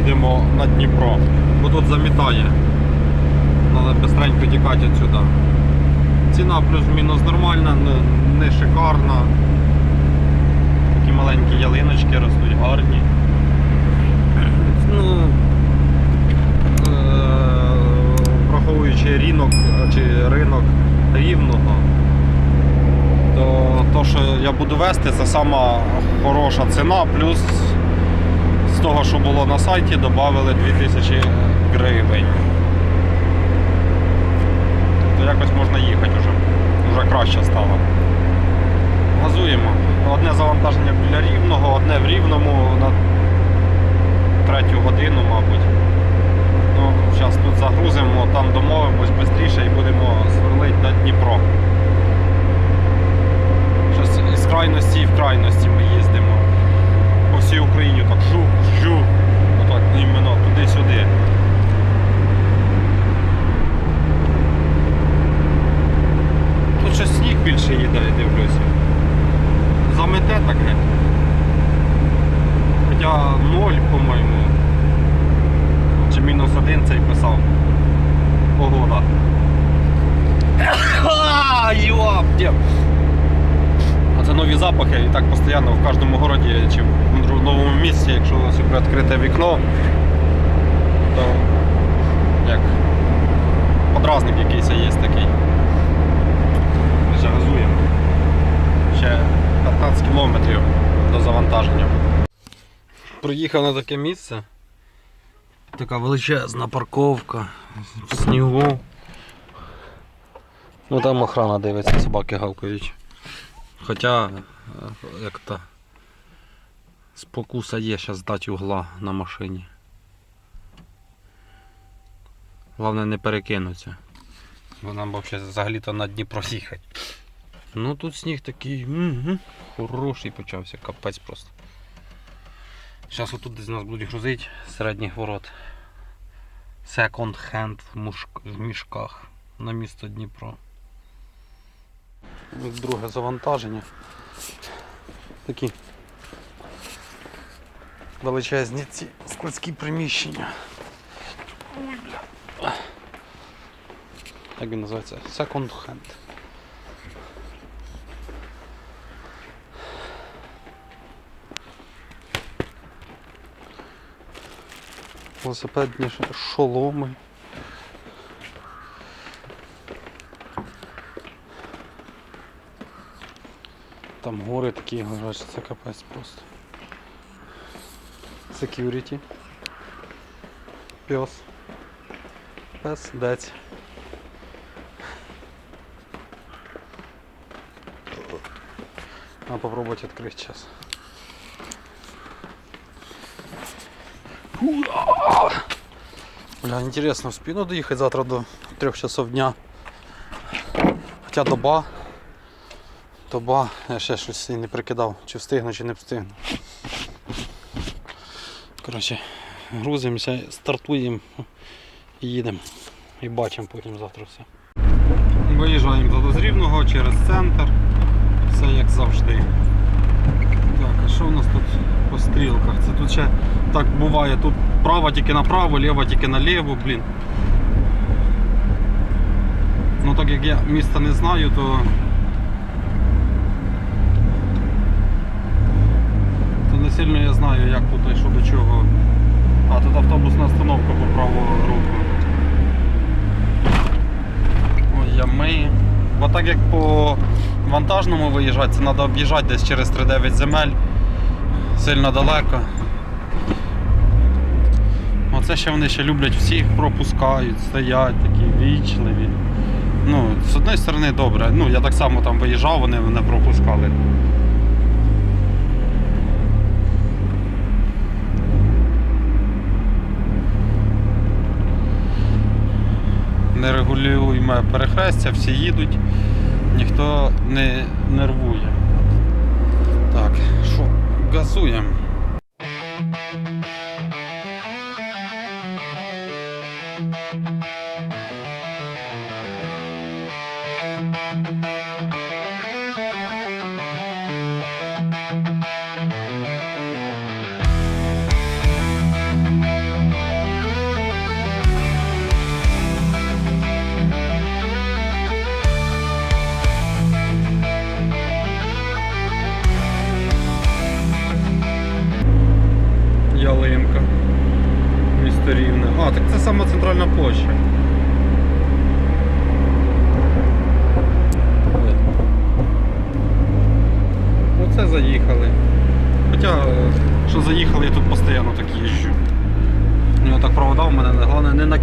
їдемо на Дніпро, бо тут замітає. Треба быстренько тікати відсюди. Ціна плюс-мінус нормальна, не, шикарна. Такі маленькі ялиночки ростуть, гарні. Ну, е, враховуючи ринок, чи ринок рівного, то то, що я буду вести, це сама хороша ціна, плюс того, що було на сайті, додали 2000 гривень. То якось можна їхати вже. Вже краще стало. Газуємо. Одне завантаження біля рівного, одне в рівному на третю годину, мабуть. Ну, зараз тут загрузимо, там домовимось швидше і будемо сверлити на Дніпро. Щось із крайності в крайності ми їздимо. Всій Україні так жух, жух. Отак іменно туди-сюди. Тут щось сніг більше їде, я дивлюся. Замете так геть. Хоча ноль, по-моєму. Чи мінус один цей писав. Погода. Йоптєм! А це нові запахи і так постійно в кожному городі чи в новому місці, якщо відкрите вікно, то як подразник якийсь є такий. Ще газуємо. Ще 15 кілометрів до завантаження. Приїхав на таке місце. Така величезна парковка в снігу. Ну там охрана дивиться, собаки гавкають. Хоча, е, як то спокуса є зараз дати угла на машині. Головне не перекинуться. Бо нам взагалі взагалі-то на Дніпро їхати. Ну тут сніг такий угу, хороший почався, капець просто. Зараз отут десь нас будуть грузити середніх ворот. Second hand в, мушк... в мішках на місто Дніпро. Друге завантаження. Такі величезні ці складські приміщення. Ой, бля. Як він називається? Second hand. Велосипедні шоломи. Там гори такі горять, це капець просто. Security. Пес. Пес, дець. Надо попробовать открыть сейчас. Бля, интересно в спину доехать завтра до 3 часов дня. Хотя доба. Доба, я ще щось не прикидав, чи встигну, чи не встигну. Коротше, грузимося, стартуємо їдемо. І бачимо потім завтра все. Виїжджаємо з Рівного через центр. Все як завжди. Так, а що у нас тут по стрілках? Це тут ще так буває, тут право тільки направо, ліво тільки наліво, блін. Ну так як я міста не знаю, то то не сильно я знаю, як тут і що до чого. А тут автобусна остановка по праву руку. Ой, ями. Бо так як по вантажному виїжджати, це треба об'їжджати десь через 3-9 земель. Сильно далеко. Оце ще вони ще люблять всіх пропускають, стоять такі вічливі. Ну, з однієї сторони добре. Ну, я так само там виїжджав, вони мене пропускали. Нерегулюємо перехрестя, всі їдуть, ніхто не нервує. Так, що, газуємо.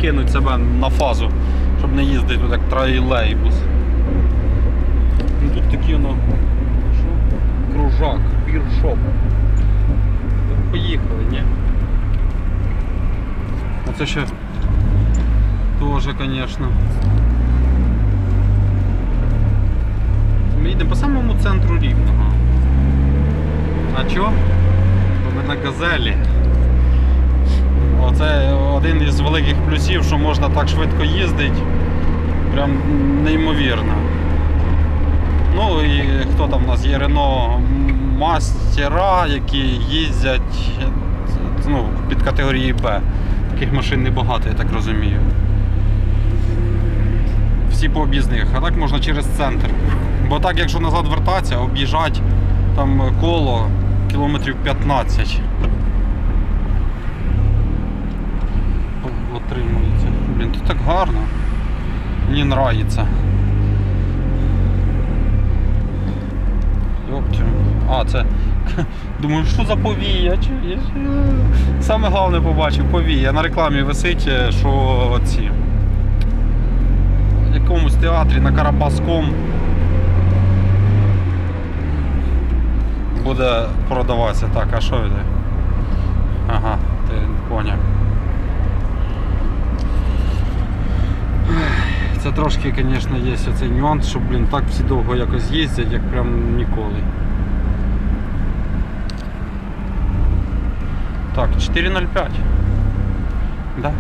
Накинуть себе на фазу, щоб не їздити як тролейбус. Ну, тут такі воно. Що? Кружак, піршоп. Поїхали, ні. Оце ще теж, звісно. Ми їдемо по самому центру рівного. А чо? Бо ми на газелі. Оце один із великих плюсів, що можна так швидко їздити. Прям неймовірно. Ну і хто там у нас є Рено мастера, які їздять ну, під категорією Б. Таких машин небагато, я так розумію. Всі по об'їзних, а так можна через центр. Бо так, якщо назад вертатися, об'їжджати там коло кілометрів 15. Отримується. Блін, тут так гарно. Мені нравиться. А, це. Думаю, що за повія? чуєш? Саме головне побачив повія. На рекламі висить, е, що ці. В якомусь театрі на Карабаском буде продаватися. Так, а що йде? Ага, ти поняв. Це трошки, звісно, є цей нюанс, що, блін, так всі довго якось їздять, як прям ніколи. Так, 4.05. Да?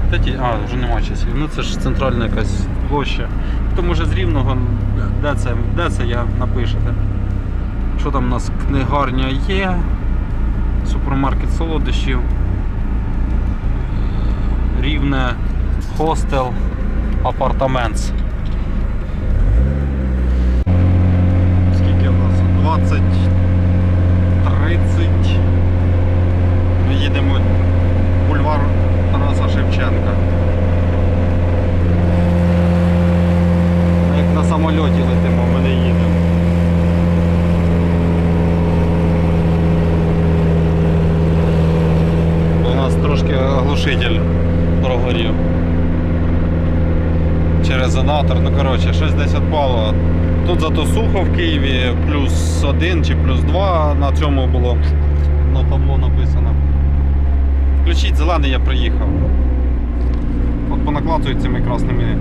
А, вже нема часів. Ну це ж центральна якась площа. Хто може з рівного, де це, де це я напишете. Що там у нас книгарня є, супермаркет солодощів, рівне, хостел, апартаментс. Скільки в нас? 20, 30. Ми їдемо бульвар Тараса Шевченка. Як на самольоті летимо, ми не їдемо. У нас трошки глушитель прогорів. Зонатор, ну коротше, щось десь. Тут зато сухо в Києві, плюс один чи плюс два на цьому було на табло написано. Включіть зелений, я приїхав. От понакладують цими красними,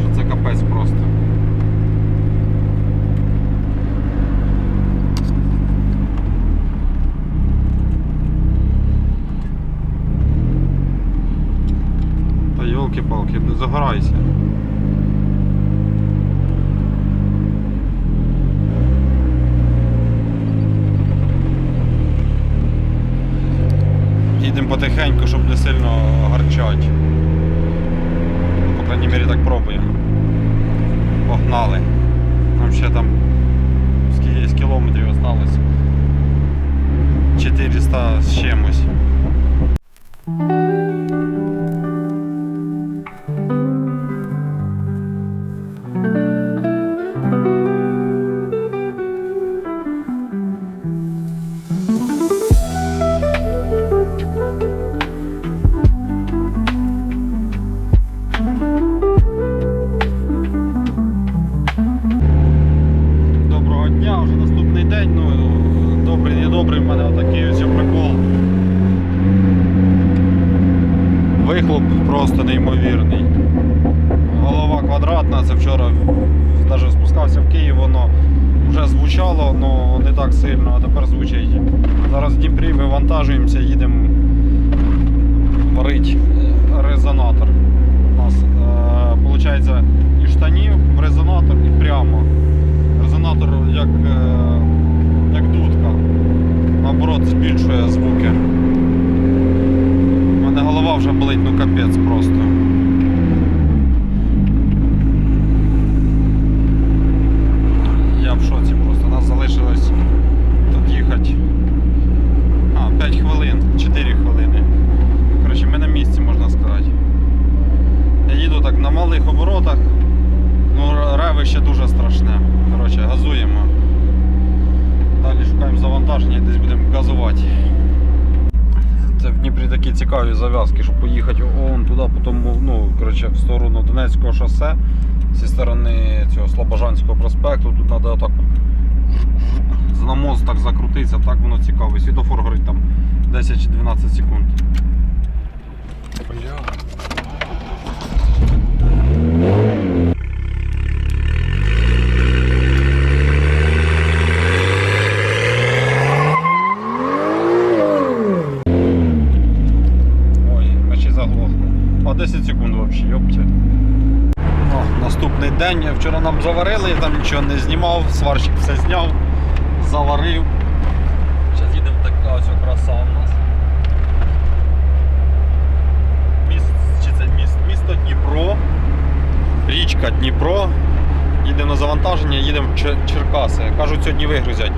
що це капець просто. Та йолки-палки, не загорайся. Звуки. У мене голова вже болить, ну капець просто. Я в шоці просто. Нас залишилось тут їхати. А, 5 хвилин, 4 хвилини. Коротше, ми на місці можна газуємо. Далі шукаємо завантаження і десь будемо газувати. Це в Цікаві зав'язки, щоб поїхати он туди, потім ну, коротше, в сторону Донецького шосе, зі сторони цього Слобожанського проспекту. Тут треба так на мост так закрутитися, так воно цікаво. Світофор горить там 10 чи 12 секунд. Бля. Ой, почти заглохло. А 10 секунд взагалі, йопте. Ну, наступний день. Вчора нам заварили, я там нічого не знімав, сварщик все зняв, заварив. Зараз їдемо така ось краса у нас. Міст, чи це міст? Місто Дніпро. Річка Дніпро. Їдемо на завантаження, їдемо в Черкаси. Кажуть, сьогодні вигрузять.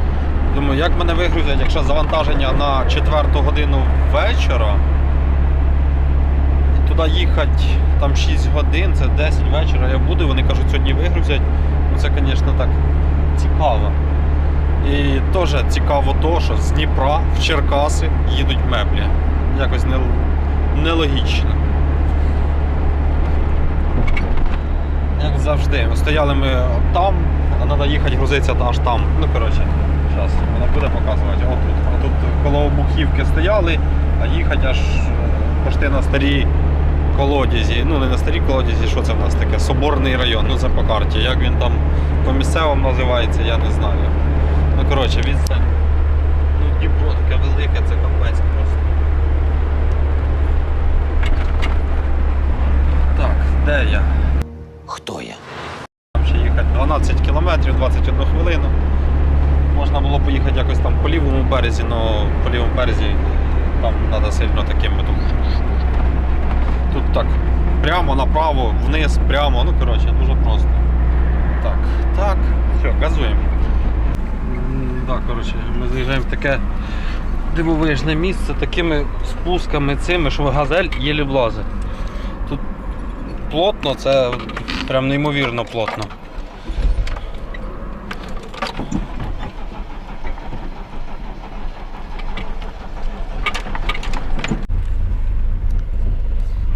Думаю, як мене вигрузять, якщо завантаження на 4 годину вечора. Туди їхати там 6 годин, це 10 вечора я буду, вони кажуть, сьогодні вигрузять. Ну це, звісно, так цікаво. І теж цікаво то, що з Дніпра в Черкаси їдуть меблі. Якось не, нелогічно. Як завжди. Стояли ми там, а треба їхати грузитися аж там. Ну, коротше, зараз вона буде показувати. Отут. А тут коло обухівки стояли, а їхати аж е, почти на старій колодязі. Ну, не на старій колодязі, що це в нас таке? Соборний район, ну це по карті. Як він там по місцевому називається, я не знаю. Ну, коротше, відстань. Ну, Дніпро таке велике, це капець просто. Так, де я? Хто я? Там ще їхати 12 кілометрів, 21 хвилину. Можна було поїхати якось там по лівому березі, але по лівому березі там треба сильно таким тут. Тут так прямо направо, вниз, прямо, ну коротше, дуже просто. Так, так, все, газуємо. Так, коротше, ми заїжджаємо в таке дивовижне місце такими спусками цими, що газель єлі влазить. Тут плотно, це прям неймовірно плотно.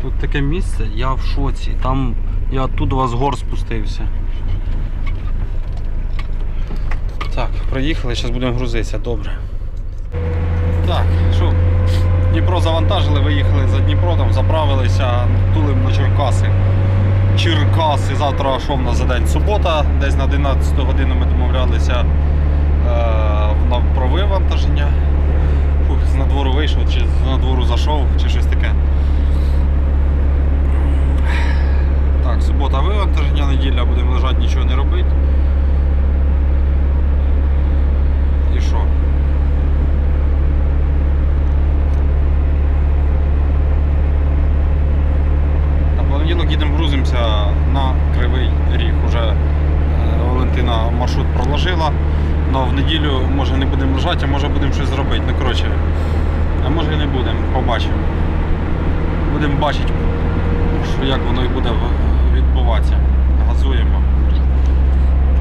Тут таке місце, я в шоці. Там я оттуда з гор спустився. Так, проїхали, зараз будемо грузитися, добре. Так, що, Дніпро завантажили, виїхали за Дніпро, там заправилися, тулим на Черкаси. Черкаси. Завтра що в нас за день? Субота, десь на 11 годину ми домовлялися е, про вивантаження. Фух, з надвору вийшов, чи з надвору зайшов, чи щось таке. Так, субота вивантаження, неділя будемо лежати, нічого не робити. І що? На понеділок їдемо грузимося на Кривий Ріг. Уже е, Валентина маршрут проложила. Но в неділю може не будемо лежати, а може будемо щось зробити. Ну коротше, а може і не будемо, побачимо. Будемо бачити, як воно і буде відбуватися. Газуємо.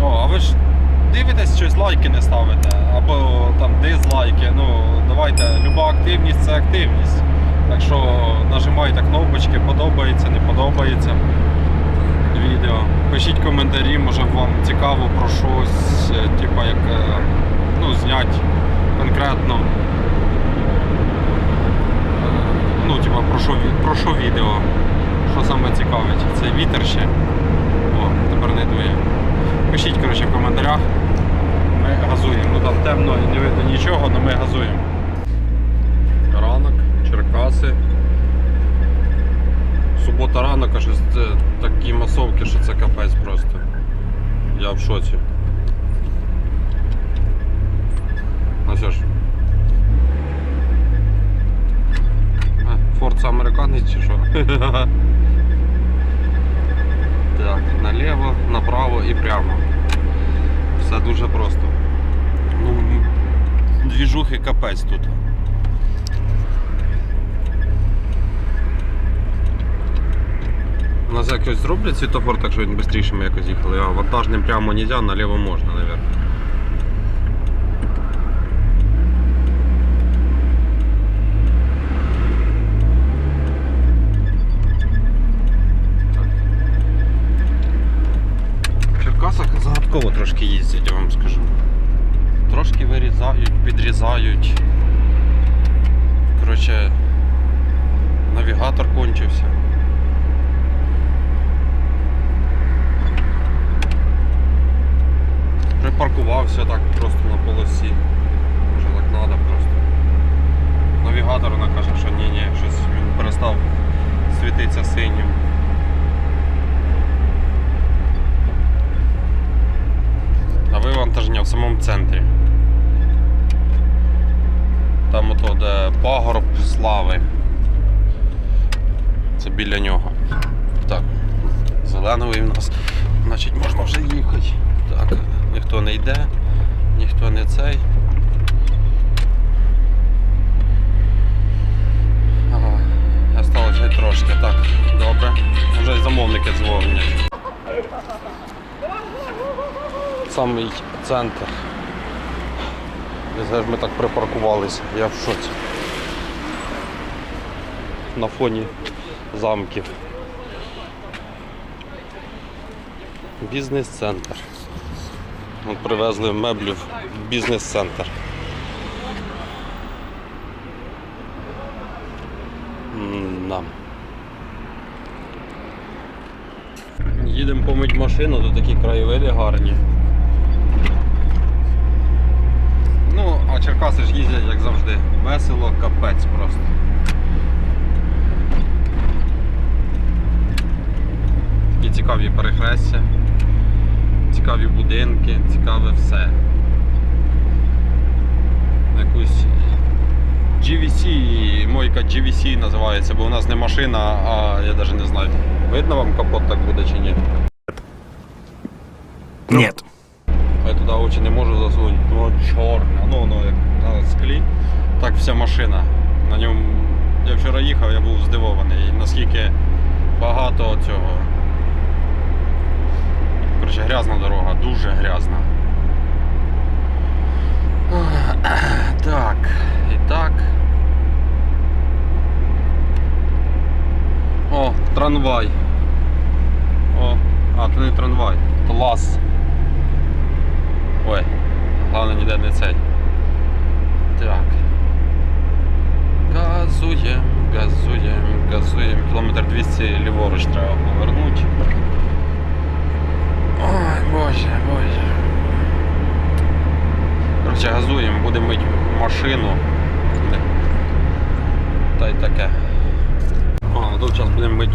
О, а ви ж дивитесь щось, лайки не ставите, або там дизлайки. Ну, давайте, люба активність це активність. Так що нажимайте кнопочки, подобається, не подобається відео. Пишіть коментарі, може вам цікаво про щось, типа як е, ну, зняти конкретно. Е, Ну, типа про що, про що відео. Що саме цікавить? Цей вітер ще. О, тепер не дує. Пишіть коротше, в коментарях. Ми газуємо. Ну там темно не видно нічого, але ми газуємо. Ранок, Черкаси. Субота ранок, а щось це такі масовки, що це капець просто. Я в шоці. Ну що ж. А, Форца американець чи що? Так, наліво, направо і прямо. Все дуже просто. Ну, двіжухи капець тут. У нас якось зроблять світофор, так що він швидше ми якось їхали, а вантажним прямо не можна, наліво можна, мабуть. обрізають, підрізають. Коротше, навігатор кончився. Припаркувався так просто на полосі. Може так треба просто. Навігатор вона каже, що ні, ні, щось він перестав світитися синім. А вивантаження в самому центрі. Там ото де пагорб слави. Це біля нього. Так, зеленовий в нас. Значить можна вже їхати. Так, ніхто не йде, ніхто не цей. Ага, осталось трошки. Так, добре. Вже й замовники дзвонять. Самий центр. Десь ж ми так припаркувалися, я в шоці. На фоні замків. Бізнес-центр. Привезли меблів в бізнес-центр. М-да. Їдемо помить машину, тут такі краєвиди гарні. Ну, а Черкаси ж їздять, як завжди, весело, капець просто. Такі цікаві перехрестя, цікаві будинки, цікаве все. Якусь GVC, мойка GVC називається, бо у нас не машина, а я навіть не знаю. Видно вам капот так буде чи ні? Нет. Я туди очі не можу засунути, воно чорне, ну воно як на склі. Так вся машина. На ньому я вчора їхав, я був здивований, наскільки багато цього. Коротше, грязна дорога, дуже грязна. Так, і так. О, трамвай. О, а, це не трамвай, то лаз. Ой, головне ніде не цей. Так. Газуємо, газуємо, газуємо. Кілометр 200 ліворуч треба повернути. Ой, боже, боже. Коротше, газуємо, будемо мити машину. Та й таке. А, тут зараз будемо мити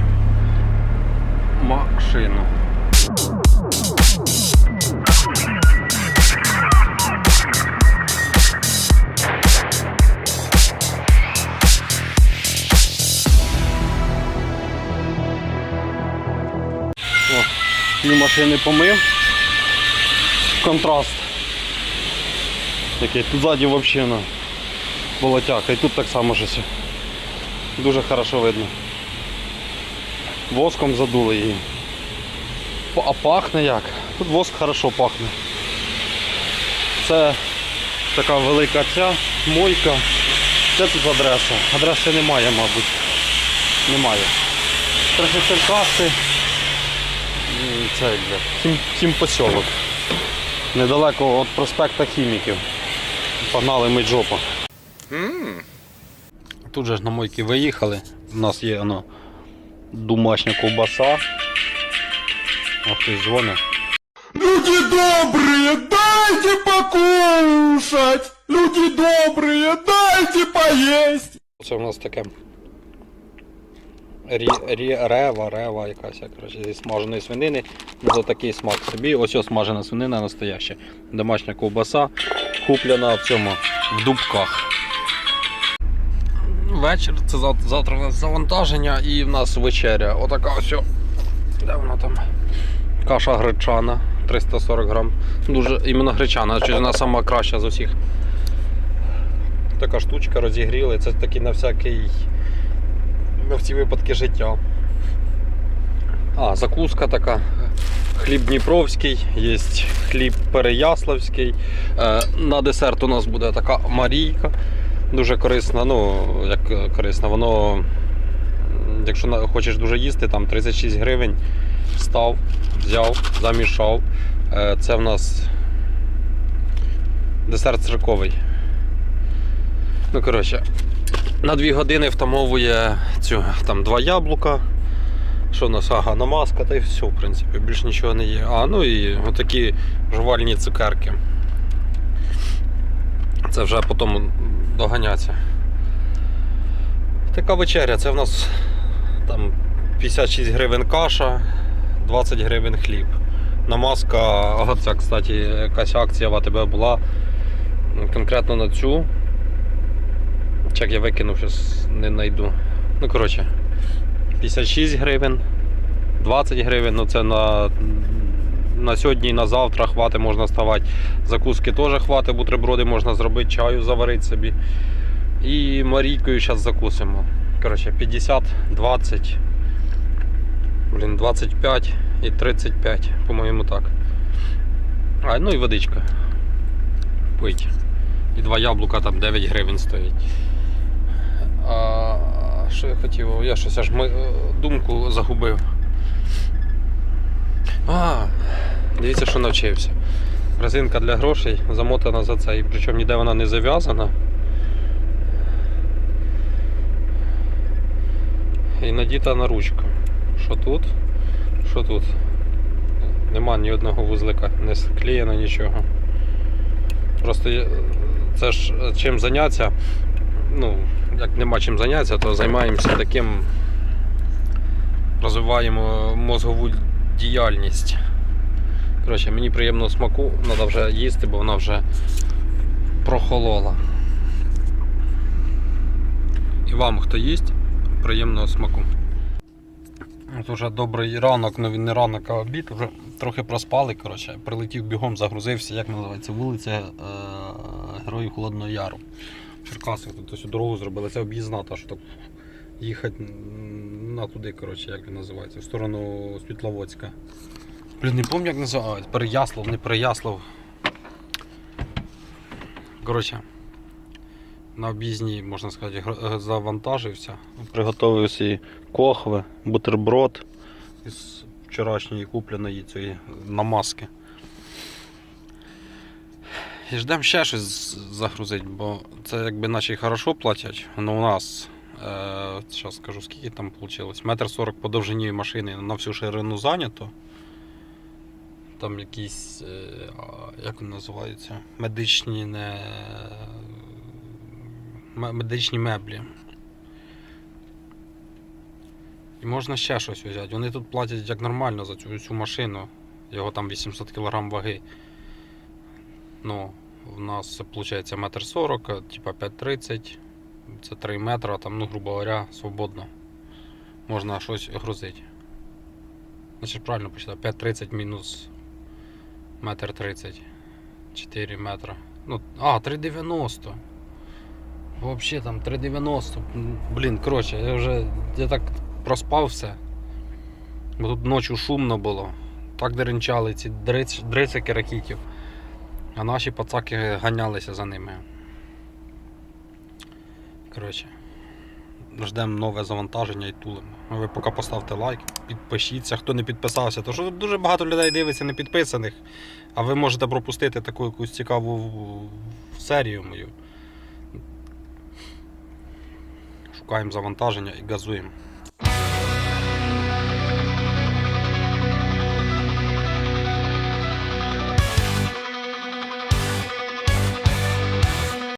машину. Пів машини помив. Контраст. Такий. Тут ззаді взагалі на болотяка. І тут так само щось. Дуже хорошо видно. Воском задули її. А пахне як? Тут воск хорошо пахне. Це така велика ця мойка. Де тут адреса? Адреси немає, мабуть. Немає. Трохи черкаси. М, Це де? Хім, хімпосьолок. Недалеко від проспекта хіміків. Погнали ми жопу. Тут же ж на мойки виїхали. У нас є воно домашня ковбаса. А хтось дзвонить. Люди добрые, дайте покушать! Люди добрые, дайте поесть! Це у нас таке. Рі, рі, рева, рева якась, коротше, зі смаженої свинини. За такий смак собі. Ось ось смажена свинина настояща. Домашня ковбаса, куплена в цьому в дубках. Вечір, це завтра у нас завантаження і в нас вечеря. Отака ось. Де вона там? Каша гречана 340 грам. Дуже іменно гречана, чи вона сама краща з усіх. Така штучка розігріли, це такий на всякий на всі випадки життя. А, закуска така. Хліб Дніпровський, є хліб Переяславський. Е, на десерт у нас буде така Марійка. Дуже корисна, ну, як корисна, воно, якщо хочеш дуже їсти, там 36 гривень став, взяв, замішав. Е, це в нас Десерт цирковий. Ну, коротше, на 2 години втамовує цю там два яблука. Що у нас ага, намазка, та й все, в принципі, більш нічого не є. А, ну і отакі жувальні цукерки. Це вже потім доганяться. Така вечеря, це в нас там 56 гривень каша, 20 гривень хліб. Намазка, це, кстати, якась акція в АТБ була конкретно на цю. Чек я викинув, зараз не знайду. Ну, коротше, 56 гривень, 20 гривень, ну це на, на сьогодні і на завтра хвати можна ставати. Закуски теж хвати, бутерброди можна зробити, чаю заварити собі. І Марійкою зараз закусимо. Коротше, 50, 20, блін, 25 і 35, по-моєму так. А, ну і водичка. Пить. І два яблука там 9 гривень стоїть. А, що я хотів? Я щось аж е, думку загубив. А, дивіться, що навчився. Резинка для грошей замотана за це, і причому ніде вона не зав'язана. І надіта на ручку. Що тут? Що тут? Нема ні одного вузлика, не склеєно нічого. Просто це ж е, чим заняття. Ну, як нема чим зайнятися, то займаємося таким. Розвиваємо мозгову діяльність. Коротше, мені приємного смаку, треба вже їсти, бо вона вже прохолола. І вам, хто їсть, приємного смаку. От уже добрий ранок, ну він не ранок, а обід, вже трохи проспали. Коротше, прилетів бігом, загрузився, як називається, вулиця е- Героїв Холодного Яру. В Черкасах тут ось дорогу зробили, це об'їзна, та що так їхати на туди, коротше, як він називається, в сторону Світловодська. Блін, не пам'ятаю, як називається. Переяслав, не Переяслав. Коротше, на об'їзні, можна сказати, завантажився. Приготовив свій кохви, бутерброд із вчорашньої купленої цієї намазки. І ждемо ще щось загрузити, бо це якби наче й хорошо платять, але у нас, е, скажу, скільки там вийшло. Метр сорок по довжині машини на всю ширину зайнято. Там якісь, е, як вони називаються, медичні не. медичні меблі. І можна ще щось взяти. Вони тут платять як нормально за цю, цю машину. Його там 800 кг ваги. Ну, у нас виходить метр сорок, типа 5,30. Це 3 метри, там, ну, грубо говоря, свободно. Можна щось грузити. Значить, правильно почитав. 5,30 мінус метр 30. 4 метра. Ну, а, 3,90. Вообще там 3,90. Блін, коротше, я вже я так проспав все. Бо тут ночі шумно було. Так деренчали ці дрицики ракітів. А наші пацаки ганялися за ними. Коротше. Ждемо нове завантаження і тулимо. Ви поки поставте лайк, підпишіться. Хто не підписався, то що дуже багато людей дивиться не підписаних. А ви можете пропустити таку якусь цікаву серію мою. Шукаємо завантаження і газуємо.